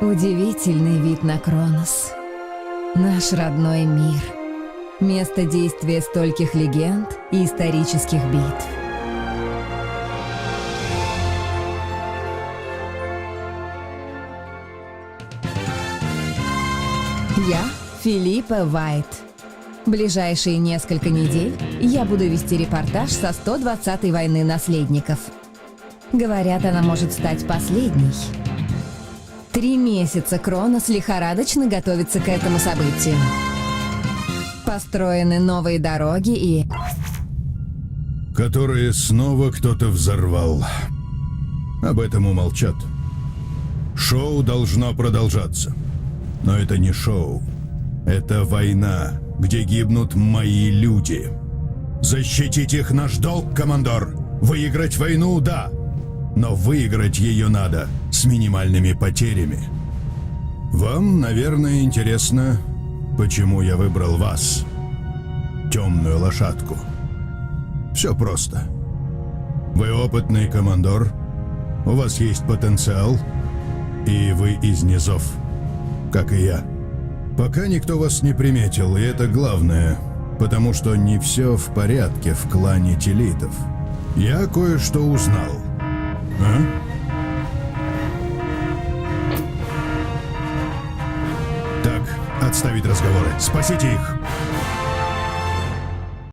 Удивительный вид на Кронос. Наш родной мир. Место действия стольких легенд и исторических битв. Я Филиппа Вайт. Ближайшие несколько недель я буду вести репортаж со 120-й войны наследников. Говорят, она может стать последней. Три месяца Кронос лихорадочно готовится к этому событию. Построены новые дороги и... которые снова кто-то взорвал. Об этом умолчат. Шоу должно продолжаться. Но это не шоу. Это война, где гибнут мои люди. Защитить их наш долг, командор. Выиграть войну, да. Но выиграть ее надо с минимальными потерями. Вам, наверное, интересно, почему я выбрал вас, темную лошадку. Все просто. Вы опытный командор, у вас есть потенциал, и вы из низов, как и я. Пока никто вас не приметил, и это главное, потому что не все в порядке в клане телитов. Я кое-что узнал. Так, отставить разговоры. Спасите их.